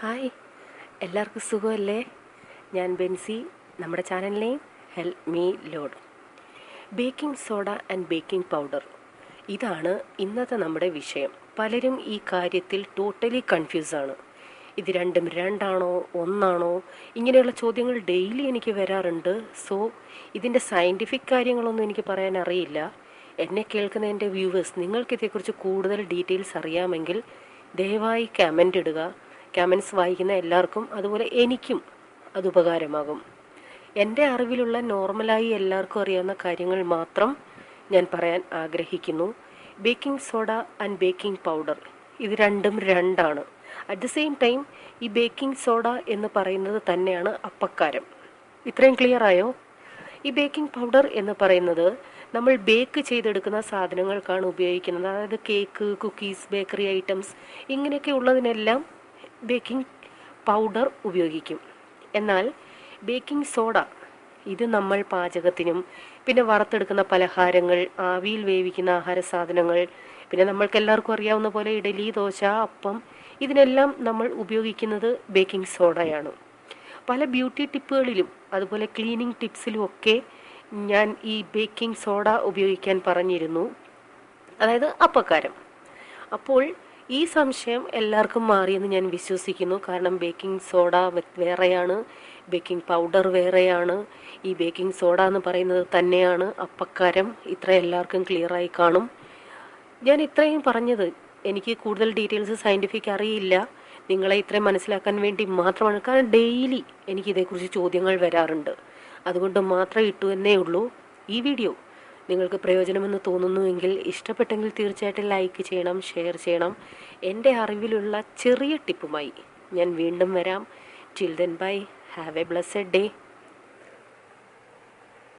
Hi. എല്ലാവർക്കും സുഖമല്ലേ? ഞാൻ ബെൻസി നമ്മുടെ ചാനലിനെയും help me Lord baking soda and baking powder. ഇതാണ് ഇന്നത്തെ നമ്മുടെ വിഷയം. പലരും ഈ കാര്യത്തിൽ ടോട്ടലി കൺഫ്യൂസാണ് ഇത് രണ്ടും രണ്ടാണോ ഒന്നാണോ? ഇങ്ങനെയുള്ള ചോദ്യങ്ങൾ ഡെയിലി എനിക്ക് വരാറുണ്ട്. സോ ഇതിന്റെ സയന്റിഫിക് കാര്യങ്ങളൊന്നും എനിക്ക് പറയാൻ അറിയില്ല. എന്നെ കേൾക്കുന്ന എന്റെ വ്യൂവേഴ്സ് നിങ്ങൾക്കിതേക്കുറിച്ച് കൂടുതൽ ഡീറ്റെയിൽസ് അറിയാമെങ്കിൽ ദയവായി കമന്റ് ഇടുക. കമൻസ് വായിക്കുന്ന എല്ലാവർക്കും അതുപോലെ എനിക്കും അത് ഉപകാരമാകും. എന്റെ അറിവിലുള്ള നോർമലായി എല്ലാവർക്കും അറിയാവുന്ന കാര്യങ്ങൾ മാത്രം ഞാൻ പറയാൻ ആഗ്രഹിക്കുന്നു. Baking soda and baking powder ഇത് രണ്ടും രണ്ടാണ്. അറ്റ് ദ സെയിം ടൈം ഈ ബേക്കിംഗ് സോഡ എന്ന് പറയുന്നത് തന്നെയാണ് അപ്പക്കാരം. ഇത്രയും ക്ലിയർ ആയോ? ഈ ബേക്കിംഗ് പൗഡർ എന്ന് പറയുന്നത് നമ്മൾ ബേക്ക് ചെയ്തെടുക്കുന്ന സാധനങ്ങൾക്കാണ് ഉപയോഗിക്കുന്നത്. അതായത് കേക്ക് കുക്കീസ് ബേക്കറി ഐറ്റംസ് ഇങ്ങനെയൊക്കെ ഉള്ളതിനെല്ലാം ബേക്കിംഗ് പൗഡർ ഉപയോഗിക്കും. എന്നാൽ ബേക്കിംഗ് സോഡ ഇത് നമ്മൾ പാചകത്തിനും പിന്നെ വറുത്തെടുക്കുന്ന പലഹാരങ്ങൾ ആവിയിൽ വേവിക്കുന്ന ആഹാര സാധനങ്ങൾ പിന്നെ നമ്മൾക്ക് എല്ലാവർക്കും അറിയാവുന്ന പോലെ ഇഡലി ദോശ അപ്പം ഇതിനെല്ലാം നമ്മൾ ഉപയോഗിക്കുന്നത് ബേക്കിംഗ് സോഡയാണ്. പല ബ്യൂട്ടി ടിപ്പുകളിലും അതുപോലെ ക്ലീനിങ് ടിപ്സിലും ഒക്കെ ഞാൻ ഈ ബേക്കിംഗ് സോഡ ഉപയോഗിക്കാൻ പറഞ്ഞിരുന്നു. അതായത് അപ്പക്കാരം. അപ്പോൾ ഈ സംശയം എല്ലാവർക്കും മാറിയെന്ന് ഞാൻ വിശ്വസിക്കുന്നു. കാരണം ബേക്കിംഗ് സോഡ വേറെയാണ്. ബേക്കിംഗ് പൗഡർ വേറെയാണ്. ഈ ബേക്കിംഗ് സോഡ എന്ന് പറയുന്നത് തന്നെയാണ്. അപ്പക്കാരം ഇത്ര എല്ലാവർക്കും ക്ലിയറായി കാണും. ഞാൻ ഇത്രയും പറഞ്ഞത് എനിക്ക് കൂടുതൽ ഡീറ്റെയിൽസ് സയന്റിഫിക് അറിയില്ല. നിങ്ങളെ ഇത്രയും മനസ്സിലാക്കാൻ വേണ്ടി മാത്രമാണ്. കാരണം ഡെയിലി എനിക്ക് ഇതേക്കുറിച്ച് ചോദ്യങ്ങൾ വരാറുണ്ട്. അതുകൊണ്ട് മാത്രം ഇട്ടു എന്നേ ഉള്ളൂ. ഈ വീഡിയോ നിങ്ങൾക്ക് പ്രയോജനമെന്ന് തോന്നുന്നുവെങ്കിൽ ഇഷ്ടപ്പെട്ടെങ്കിൽ തീർച്ചയായിട്ടും ലൈക്ക് ചെയ്യണം ഷെയർ ചെയ്യണം. എന്റെ അറിവിലുള്ള ചെറിയ ടിപ്പുമായി ഞാൻ വീണ്ടും വരാം. Children bye have a blessed day